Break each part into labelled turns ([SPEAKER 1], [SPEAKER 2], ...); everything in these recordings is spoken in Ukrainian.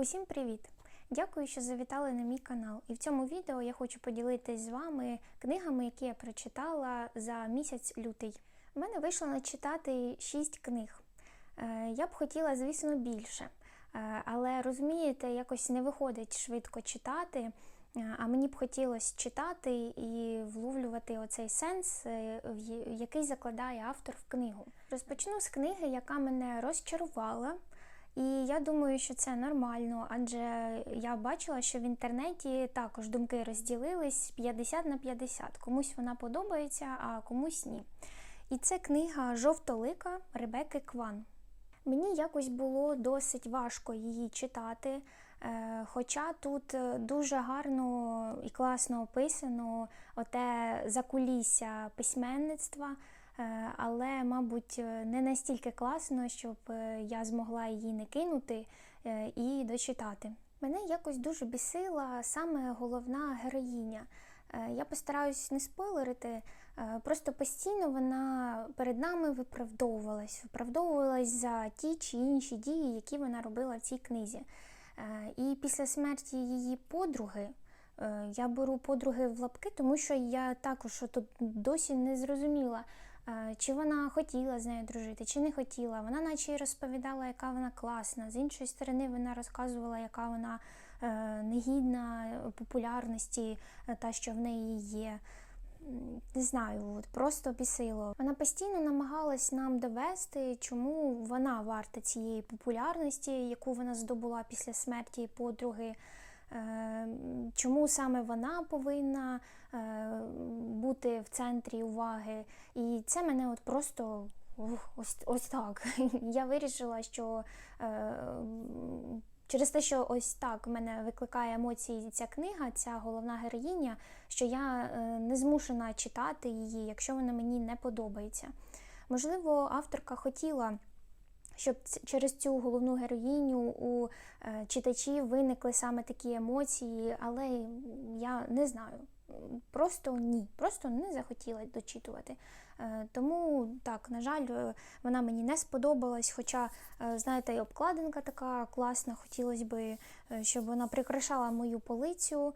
[SPEAKER 1] Усім привіт! Дякую, що завітали на мій канал. І в цьому відео я хочу поділитись з вами книгами, які я прочитала за місяць лютий. У мене вийшло начитати 6 книг. Е, Я б хотіла, звісно, більше. Е, Але розумієте, якось не виходить швидко читати. Е, А мені б хотілося читати і вловлювати оцей сенс, який закладає автор в книгу. Розпочну з книги, яка мене розчарувала. І я думаю, що це нормально, адже я бачила, що в інтернеті також думки розділились 50 на 50. Комусь вона подобається, а комусь ні. І це книга Жовтолика Ребекки Кван. Мені якось було досить важко її читати, е, хоча тут е, дуже гарно і класно описано оте закулісся письменництва, але, мабуть, е, не настільки класно, щоб е, я змогла її не кинути е, і дочитати. Мене якось дуже бісила саме головна героїня. Е, Я постараюсь не спойлерити, е, просто постійно вона перед нами виправдовувалась, виправдовувалась за ті чи інші дії, які вона робила в цій книзі. Е, І після смерті її подруги, е, я беру подруги в лапки, тому що я також тут досі не зрозуміла, е, чи вона хотіла з нею дружити, чи не хотіла. Вона наче й розповідала, яка вона класна. З іншої сторони, вона розказувала, яка вона е, негідна популярності, е, та, що в неї є. Не знаю, от просто бісило. Вона постійно намагалась нам довести, чому вона варта цієї популярності, яку вона здобула після смерті подруги. Е, Чому саме вона повинна е, бути в центрі уваги? І це мене от просто ось, ось так. Я вирішила, що е, через те, що ось так мене викликає емоції ця книга, ця головна героїня, що я е, не змушена читати її, якщо вона мені не подобається. Можливо, авторка хотіла. Щоб через цю головну героїню у е, читачів виникли саме такі емоції, але я не знаю. Просто ні, просто не захотіла дочитувати. Е, Тому так, на жаль, е, вона мені не сподобалась. Хоча, знаєте, і обкладинка така класна, хотілося б, щоб вона прикрашала мою полицю.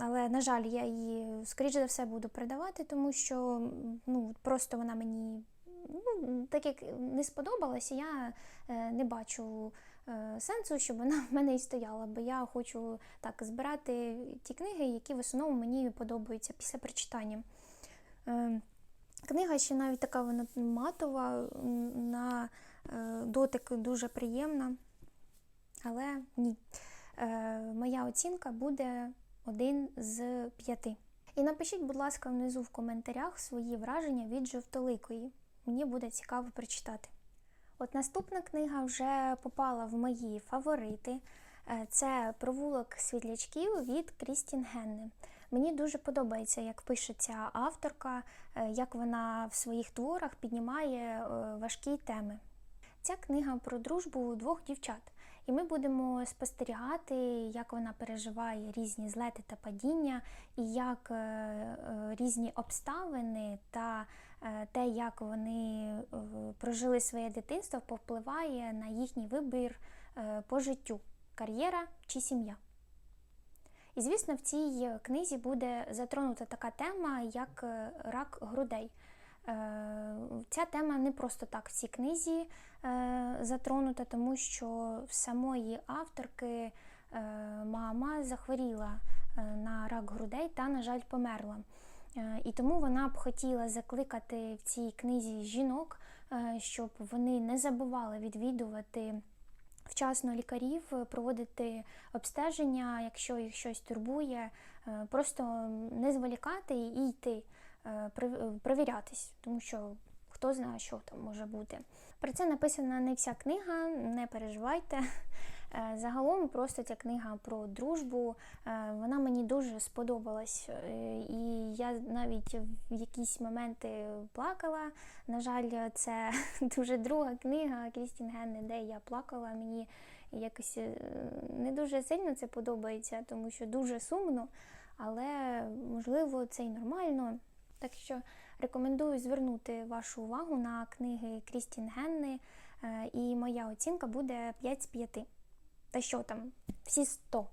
[SPEAKER 1] Але, на жаль, я її, скоріш за все, буду продавати, тому що ну, просто вона мені ну, так як не сподобалася, я е, не бачу е, сенсу, щоб вона в мене і стояла, бо я хочу так збирати ті книги, які в основному мені подобаються після прочитання. Е, Книга ще навіть така вона матова, на дотик дуже приємна, але ні. Моя оцінка буде один з п'яти. І напишіть, будь ласка, внизу в коментарях свої враження від жовтоликої. Мені буде цікаво прочитати. От наступна книга вже попала в мої фаворити. Е, Це Провулок світлячків від Крістін Генне. Мені дуже подобається, як пише ця авторка, е, як вона в своїх творах піднімає е, важкі теми. Ця книга про дружбу двох дівчат, і ми будемо спостерігати, як вона переживає різні злети та падіння, і як різні обставини та те, як вони е, прожили своє дитинство, повпливає на їхній вибір е, по життю кар'єра чи сім'я. І, звісно, в цій книзі буде затронута така тема, як е, рак грудей. Е, Ця тема не просто так в цій книзі е, затронута, тому що в самої авторки е, мама захворіла е, на рак грудей та, на жаль, померла. Е, І тому вона б хотіла закликати в цій книзі жінок, е, щоб вони не забували відвідувати вчасно лікарів, проводити обстеження, якщо їх щось турбує, е, просто не зволікати і йти перевірятись, тому що хто знає, що там може бути. Про це написана не вся книга, не переживайте. Е, Загалом просто ця книга про дружбу, е, вона мені дуже сподобалась. Е, І я навіть в якісь моменти плакала. На жаль, це дуже друга книга Крістін Генне, де я плакала. Мені якось не дуже сильно це подобається, тому що дуже сумно, але можливо це й нормально. Так що рекомендую звернути вашу увагу на книги Крістін Генни, і моя оцінка буде 5 з 5. Та що там, всі 100.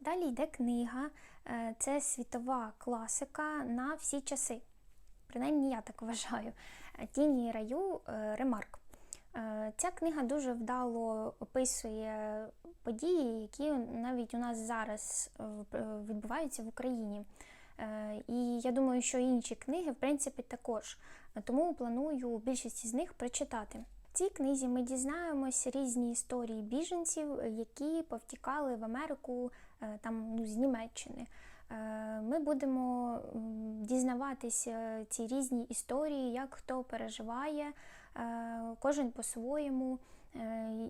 [SPEAKER 1] Далі йде книга, е, це світова класика на всі часи. Принаймні, я так вважаю. Тіні раю е, Ремарк. Е, Ця книга дуже вдало описує події, які навіть у нас зараз е, відбуваються в Україні. Е, І я думаю, що інші книги, в принципі, також. Тому планую більшість з них прочитати. Цій книзі ми дізнаємося різні історії біженців, е, які повтікали в Америку е, там ну, з Німеччини. Е, Ми будемо дізнаватися ці різні історії, як хто переживає, кожен по-своєму,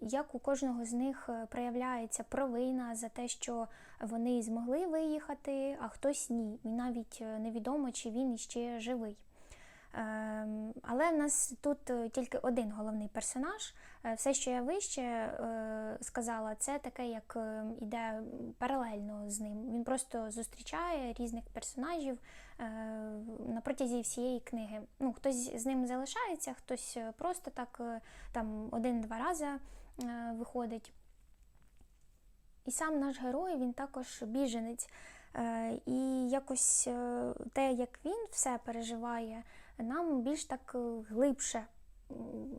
[SPEAKER 1] як у кожного з них проявляється провина за те, що вони змогли виїхати, а хтось ні. І навіть невідомо, чи він іще живий. Ем, Але в нас тут е, тільки один головний персонаж. Е, Все, що я вище е, сказала, це таке, як іде паралельно з ним. Він просто зустрічає різних персонажів на протязі всієї книги. Ну, хтось з ним залишається, хтось просто так там один-два рази виходить. І сам наш герой він також біженець. Е, І якось е, те, як він все переживає, нам більш так е, глибше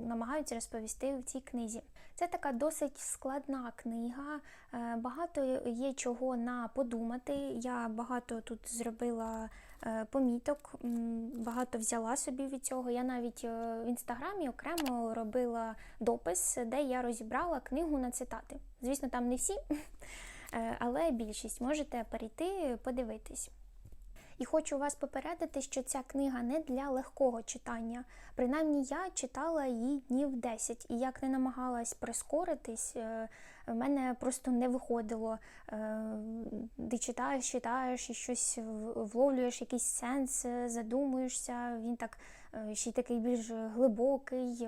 [SPEAKER 1] намагаються розповісти в цій книзі. Це така досить складна книга, багато є чого на подумати. Я багато тут зробила поміток, багато взяла собі від цього. Я навіть в інстаграмі окремо робила допис, де я розібрала книгу на цитати. Звісно, там не всі, але більшість можете перейти, подивитись. І хочу вас попередити, що ця книга не для легкого читання. Принаймні, я читала її днів 10, і як не намагалась прискоритись, е, в мене просто не виходило. Е, Ти читаєш, читаєш і щось вловлюєш, якийсь сенс, е, задумуєшся. Він так ще й такий більш глибокий.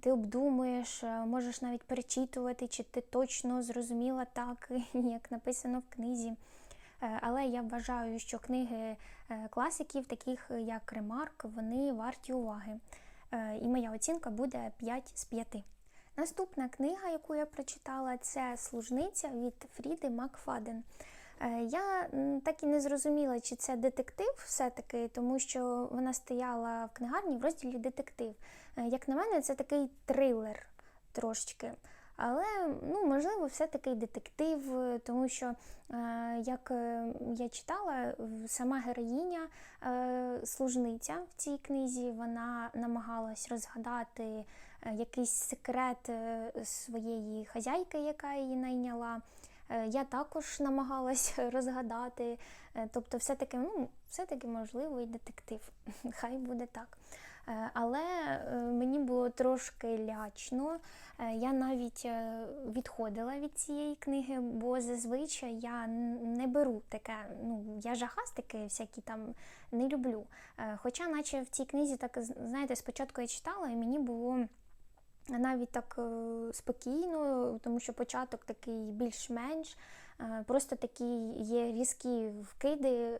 [SPEAKER 1] Ти обдумуєш, можеш навіть перечитувати, чи ти точно зрозуміла так, як написано в книзі. Е, Але я вважаю, що книги е, класиків, таких як Ремарк, вони варті уваги. Е, І моя оцінка буде 5 з 5. Наступна книга, яку я прочитала, це Служниця від Фріди Макфаден. Я так і не зрозуміла, чи це детектив все-таки, тому що вона стояла в книгарні в розділі детектив. Як на мене, це такий трилер трошечки. Але ну, можливо, все-таки детектив, е, тому що, е, як е, я читала, сама героїня, служниця в цій книзі, вона намагалась розгадати якийсь секрет своєї хазяйки, яка її найняла. Я також намагалась розгадати. Тобто, все-таки, ну, все-таки можливо і детектив. Хай буде так. Е, Але е, мені було трошки лячно. Е, Я навіть відходила від цієї книги, бо зазвичай я не беру таке. Ну, я жахастики всякі там не люблю. Хоча, наче в цій книзі, так знаєте, спочатку я читала, і мені було навіть так спокійно, тому що початок такий більш-менш. Просто такі є різкі вкиди,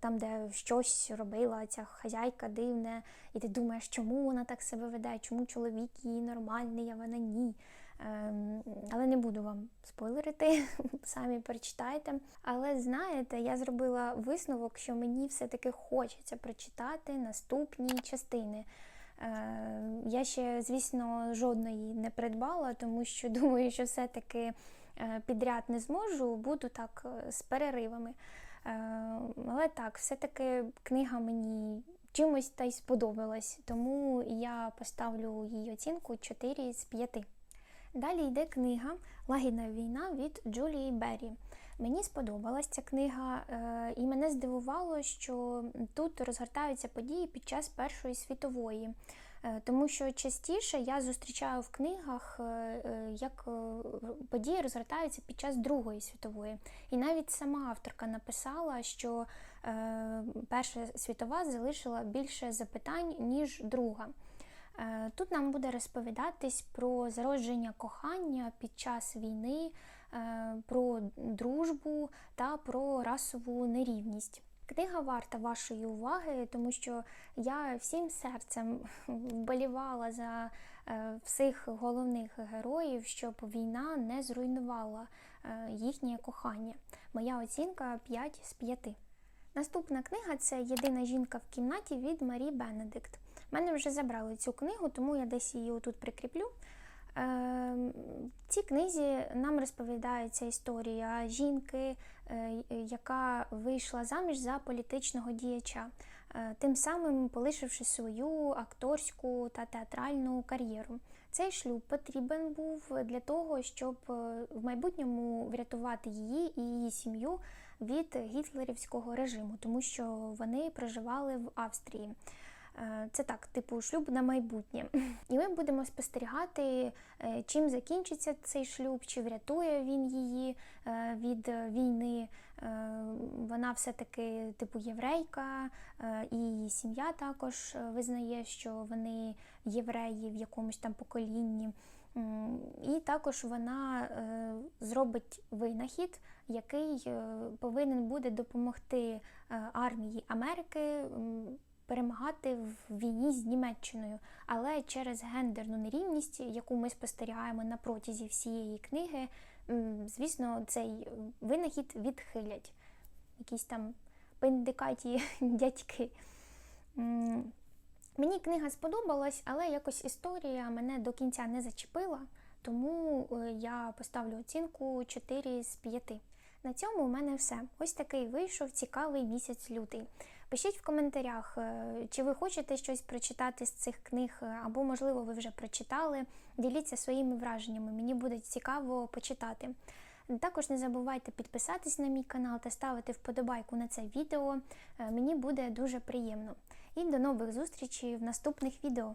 [SPEAKER 1] там, де щось робила ця хазяйка дивне, і ти думаєш, чому вона так себе веде, чому чоловік її нормальний, а вона ні. Ем, Але не буду вам спойлерити, самі перечитайте. Але знаєте, я зробила висновок, що мені все-таки хочеться прочитати наступні частини. Е, Я ще, звісно, жодної не придбала, тому що думаю, що все-таки е, підряд не зможу, буду так е, з переривами. Е, Але так, все-таки книга мені чимось та й сподобалась, тому я поставлю їй оцінку 4 з 5. Далі йде книга Лагідна війна від Джулії Беррі. Мені сподобалась ця книга, е, і мене здивувало, що тут розгортаються події під час Першої світової. Е, Тому що частіше я зустрічаю в книгах, е, е, як події розгортаються під час Другої світової. І навіть сама авторка написала, що Перша світова залишила більше запитань, ніж друга. Тут нам буде розповідатись про зародження кохання під час війни, про дружбу та про расову нерівність. Книга варта вашої уваги, тому що я всім серцем вболівала за е, всіх головних героїв, щоб війна не зруйнувала е, їхнє кохання. Моя оцінка 5 з 5. Наступна книга це Єдина жінка в кімнаті від Марі Бенедикт. Мене вже забрали цю книгу, тому я десь її тут прикріплю. В цій книзі нам розповідається історія жінки, е, яка вийшла заміж за політичного діяча, е, тим самим полишивши свою акторську та театральну кар'єру. Цей шлюб потрібен був для того, щоб е, в майбутньому врятувати її і її сім'ю від гітлерівського режиму, тому що вони проживали в Австрії. Е, Це так, типу шлюб на майбутнє. І ми будемо спостерігати, е, чим закінчиться цей шлюб, чи врятує він її е, від війни. Вона все-таки типу єврейка, і її сім'я також визнає, що вони євреї в якомусь там поколінні. І також вона зробить винахід, який повинен буде допомогти армії Америки перемагати в війні з Німеччиною. Але через гендерну нерівність, яку ми спостерігаємо на протязі всієї книги, звісно, цей винахід відхилять. Якісь там пендикаті дядьки. Мені книга сподобалась, але якось історія мене до кінця не зачепила, тому е, я поставлю оцінку 4 з 5. На цьому у мене все. Ось такий вийшов цікавий місяць лютий. Пишіть в коментарях, е, чи ви хочете щось прочитати з цих книг, е, або, можливо, ви вже прочитали. Діліться своїми враженнями, мені буде цікаво почитати. Також не забувайте підписатись на мій канал та ставити вподобайку на це відео. Е, Мені буде дуже приємно. І до нових зустрічей в наступних відео.